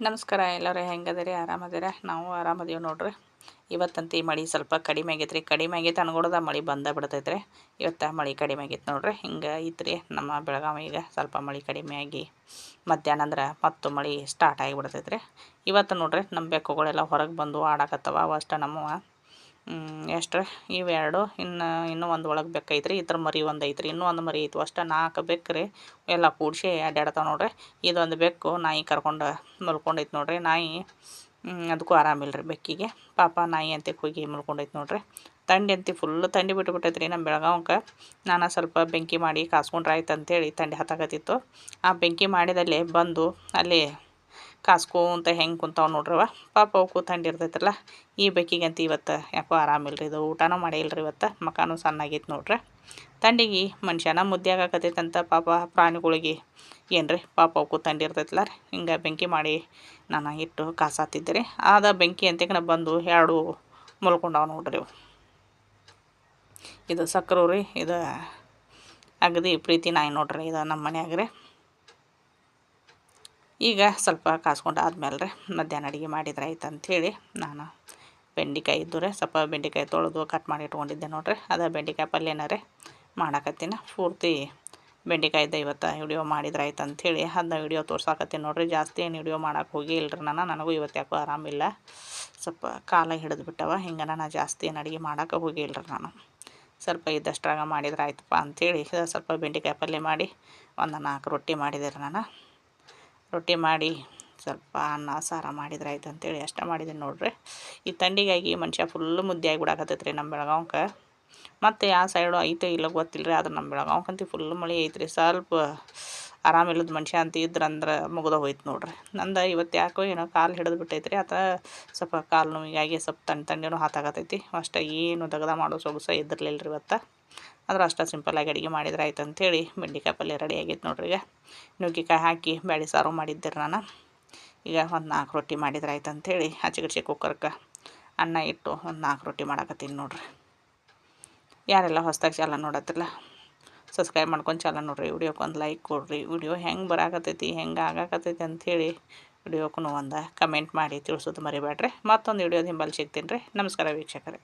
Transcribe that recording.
ನಮಸ್ಕಾರ ಎಲ್ಲರೂ ಹೆಂಗದಿರಿ? ಆರಾಮದಿರ? ನಾವು ಆರಾಮದೀವಿ ನೋಡ್ರಿ. ಇವತ್ತಂತೂ ಈ ಮಳೆ ಸ್ವಲ್ಪ ಕಡಿಮೆ ಆಗೈತೆ ರೀ ಕಡಿಮೆ ಆಗೈತೆ ಅನ್ಕೊಡ್ದ ಮಳೆ ಬಂದ ಬಿಡ್ತೈತೆ ರೀ ಇವತ್ತು ಮಳೆ ಕಡಿಮೆ ಆಗೈತೆ ನೋಡ್ರಿ. ಹಿಂಗೆ ಐತ್ರಿ ನಮ್ಮ ಬೆಳಗಾವಿಗೆ ಸ್ವಲ್ಪ ಮಳೆ ಕಡಿಮೆ ಆಗಿ ಮಧ್ಯಾಹ್ನ ಅಂದ್ರೆ ಮತ್ತು ಮಳೆ ಸ್ಟಾರ್ಟ್ ಆಗಿಬಿಡ್ತೈತೆ ರೀ ಇವತ್ತು ನೋಡ್ರಿ ನಮ್ಮ ಬೆಕ್ಕುಗಳೆಲ್ಲ ಹೊರಗೆ ಬಂದು ಆಡಕತ್ತವ. ಅವಷ್ಟು ನಮ್ಮವ ಎಷ್ಟು ಇವೆರಡು ಇನ್ನು, ಇನ್ನೂ ಒಂದು ಒಳಗೆ ಬೇಕೈತ್ರಿ ಇದ್ರ ಮರಿ ಒಂದು ಐತ್ರಿ, ಇನ್ನೂ ಒಂದು ಮರಿ ಐತು ಅಷ್ಟು. ನಾಲ್ಕು ಬೆಕ್ಕು ರೀ ಎಲ್ಲ ಕೂಡಿಸಿ ಅಡ್ಡಾಡ್ತಾವೆ ನೋಡ್ರಿ. ಇದೊಂದು ಬೆಕ್ಕು ನಾಯಿ ಕರ್ಕೊಂಡು ಮಲ್ಕೊಂಡೈತೆ ನೋಡ್ರಿ. ನಾಯಿ ಅದಕ್ಕೂ ಆರಾಮಿಲ್ಲ ರೀ ಬೆಕ್ಕಿಗೆ. ಪಾಪ ನಾಯಿ ಅಂತ ಹೋಗಿ ಮಲ್ಕೊಂಡೈತೆ ನೋಡ್ರಿ. ತಂಡಿ ಅಂತಿ ಫುಲ್ ತಂಡಿ ಬಿಟ್ಟುಬಿಟ್ಟೈತೆ ರೀ ನಮ್ಮ ಬೆಳಗಾವಕ್ಕೆ ನಾನು ಸ್ವಲ್ಪ ಬೆಂಕಿ ಮಾಡಿ ಕಾಸ್ಕೊಂಡ್ರೆ ಆಯ್ತು ಅಂತೇಳಿ ತಂಡಿ ಹತ್ತಾಕತ್ತಿತ್ತು. ಆ ಬೆಂಕಿ ಮಾಡಿದಲ್ಲಿ ಬಂದು ಅಲ್ಲಿ ಕಾಸ್ಕೊಂತ ಹೆಂಗೆ ಕುಂತಾವೆ ನೋಡ್ರವ ಪಾಪ ಅವು ಕೂತಂಡಿರ್ತೈತಲ್ಲ ಇರ್ತೈತಲ್ಲ, ಈ ಬೆಕ್ಕಿಗಂತ ಇವತ್ತು ಯಾಕೋ ಆರಾಮಿಲ್ಲ ರೀ ಇದು ಊಟನೂ ಮಾಡಿಲ್ಲ ರೀ ಇವತ್ತು, ಮಕಾನು ಸಣ್ಣಾಗೈತೆ ನೋಡ್ರಿ. ತಂಡಿಗೆ ಮನುಷ್ಯನ ಮುದ್ದೆ ಆಗಕತ್ತೈತಂತ ಪಾಪ ಪ್ರಾಣಿಗಳಿಗೆ. ಏನು ರೀ ಪಾಪ ಅವು ಕೂತಂಡಿರ್ತೈತಲ್ಲ ಇರ್ತೈತಲ್ಲ ರೀ, ಹಿಂಗೆ ಬೆಂಕಿ ಮಾಡಿ ನಾನು ಇಟ್ಟು ಕಾಸಾತಿದ್ದೆ ರೀ. ಆದ ಬೆಂಕಿ ಅಂತಕನ ಬಂದು ಎರಡು ಮುಲ್ಕೊಂಡಾವ ನೋಡ್ರಿ ಇವು. ಇದು ಸಕ್ಕರೆ ರೀ, ಇದು ಅಗದಿ ಪ್ರೀತಿ ನಾಯಿ ನೋಡ್ರಿ, ಇದು ನಮ್ಮ ಮನ್ಯಾಗ ಈಗ ಸ್ವಲ್ಪ ಕಾಸ್ಕೊಂಡು ಆದ್ಮೇಲೆ ರೀ ಮಧ್ಯಾಹ್ನ ಅಡುಗೆ ಮಾಡಿದ್ರೆ ಆಯ್ತು ನಾನು ಬೆಂಡೆಕಾಯಿ ಇದ್ದು ಸ್ವಲ್ಪ ಬೆಂಡೆಕಾಯಿ ತೊಳೆದು ಕಟ್ ಮಾಡಿ ಇಟ್ಕೊಂಡಿದ್ದೆ ನೋಡ್ರಿ. ಅದು ಬೆಂಡೆಕಾಯಿ ಪಲ್ಯನ ರೀ ಮಾಡಾಕತ್ತೀನಿ. ಪೂರ್ತಿ ಬೆಂಡೆಕಾಯಿ ಇವತ್ತು ವಿಡಿಯೋ ಮಾಡಿದ್ರೆ ಆಯ್ತು ಅಂಥೇಳಿ ಅದನ್ನ ವಿಡಿಯೋ ತೋರ್ಸಾಕತ್ತೀನಿ ನೋಡ್ರಿ. ಜಾಸ್ತಿ ಏನು ವಿಡಿಯೋ ಮಾಡೋಕೆ ಹೋಗಿ ಇಲ್ರಿ ನಾನು. ನನಗೂ ಇವತ್ತು ಯಾಕೋ ಆರಾಮಿಲ್ಲ ಸ್ವಲ್ಪ ಕಾಲ ಹಿಡಿದು ಬಿಟ್ಟವ ಹಿಂಗೆ ನಾನು ಜಾಸ್ತಿ ಏನು ಅಡುಗೆ ಮಾಡೋಕೆ ಹೋಗಿಲ್ರಿ ನಾನು. ಸ್ವಲ್ಪ ಇದ್ದಷ್ಟ್ರಾಗ ಮಾಡಿದ್ರೆ ಆಯ್ತಪ್ಪ ಅಂಥೇಳಿ ಸ್ವಲ್ಪ ಬೆಂಡೆಕಾಯಿ ಪಲ್ಯ ಮಾಡಿ ಒಂದು ನಾಲ್ಕು ರೊಟ್ಟಿ ಮಾಡಿದೆ ರೀ ನಾನು. ರೊಟ್ಟಿ ಮಾಡಿ ಸ್ವಲ್ಪ ಅನ್ನ, ಸಾರ ಮಾಡಿದ್ರೆ ಆಯ್ತು ಅಂತೇಳಿ ಅಷ್ಟೇ ಮಾಡಿದ್ದೀನಿ ನೋಡ್ರಿ. ಈ ತಂಡಿಗಾಗಿ ಮನುಷ್ಯ ಫುಲ್ಲು ಮುದ್ದೆ ಆಗಿಬಿಡಾಕತ್ತೈತೆ ರೀ ನಮ್ಮ ಬೆಳಗಾವ್ಕೆ. ಮತ್ತು ಯಾವ ಸೈಡು ಐತೆ ಇಲ್ಲ ಗೊತ್ತಿಲ್ಲ ರೀ ಆದ್ರೆ ನಮ್ಮ ಬೆಳಗಾವ್ಕಂತೂ ಫುಲ್ ಮಳೆ ಐತ್ರಿ. ಸ್ವಲ್ಪ ಆರಾಮಿಲ್ಲದ ಮನುಷ್ಯ ಅಂತ ಇದ್ರಂದ್ರೆ ಮುಗಿದ ಹೋಯ್ತು ನೋಡ್ರಿ. ನಂದು ಇವತ್ತು ಯಾಕೋ ಏನೋ ಕಾಲು ಹಿಡಿದು ಬಿಟ್ಟೈತ್ರಿ, ಆತ ಸ್ವಲ್ಪ ಕಾಲು ನೋವಿಗಾಗಿ ಸ್ವಲ್ಪ ತಣ್ಣ ತಣ್ಣೇನೂ ಹಾತಾಗತೈತಿ ಅಷ್ಟೇ ಏನು ದಗದ ಮಾಡೋ ಸೊಗಸ ಇದ್ದಿರಲಿಲ್ಲ ರೀ ಇವತ್ತು. ಆದ್ರೆ ಅಷ್ಟು ಸಿಂಪಲ್ಲಾಗಿ ಅಡುಗೆ ಮಾಡಿದ್ರೆ ಆಯ್ತು ಅಂಥೇಳಿ ಬೆಂಡೆಕಾಯಿ ಪಲ್ಯ ರೆಡಿ ಆಗೈತೆ ನೋಡ್ರಿ ಈಗ. ನುಗ್ಗಿಕಾಯಿ ಹಾಕಿ ಬ್ಯಾಳೆ ಸಾರು ಮಾಡಿದ್ದೆ ನಾನು. ಈಗ ಒಂದು ನಾಲ್ಕು ರೊಟ್ಟಿ ಮಾಡಿದ್ರೆ ಆಯ್ತು ಅಂಥೇಳಿ ಹಚ್ಚಿಗಿಡ್ಸಿ ಕುಕ್ಕರ್ಕ ಅನ್ನ ಇಟ್ಟು ಒಂದು ನಾಲ್ಕು ರೊಟ್ಟಿ ಮಾಡಕತ್ತೀನಿ ನೋಡ್ರಿ. ಯಾರೆಲ್ಲ ಹೊಸ್ದಾಗಿ ಚಾಲ ನೋಡತ್ತಿಲ್ಲ ಸಬ್ಸ್ಕ್ರೈಬ್ ಮಾಡ್ಕೊಂಡು ಚಾಲ ನೋಡ್ರಿ. ವಿಡಿಯೋಕ್ಕೆ ಒಂದು ಲೈಕ್ ಕೊಡ್ರಿ. ವಿಡಿಯೋ ಹೆಂಗೆ ಬರಾಕತ್ತೈತಿ, ಹೆಂಗೆ ಆಗಾಕತ್ತೈತಿ ಅಂಥೇಳಿ ವಿಡಿಯೋಕ್ಕೂ ಒಂದು ಕಮೆಂಟ್ ಮಾಡಿ ತಿಳಿಸೋದು ಮರಿಬೇಡ್ರಿ ಮತ್ತೊಂದು ವಿಡಿಯೋ ಹಿಂಬಲ್ಲಿ ಸಿಗ್ತೀನಿ ರೀ. ನಮಸ್ಕಾರ ವೀಕ್ಷಕರೇ.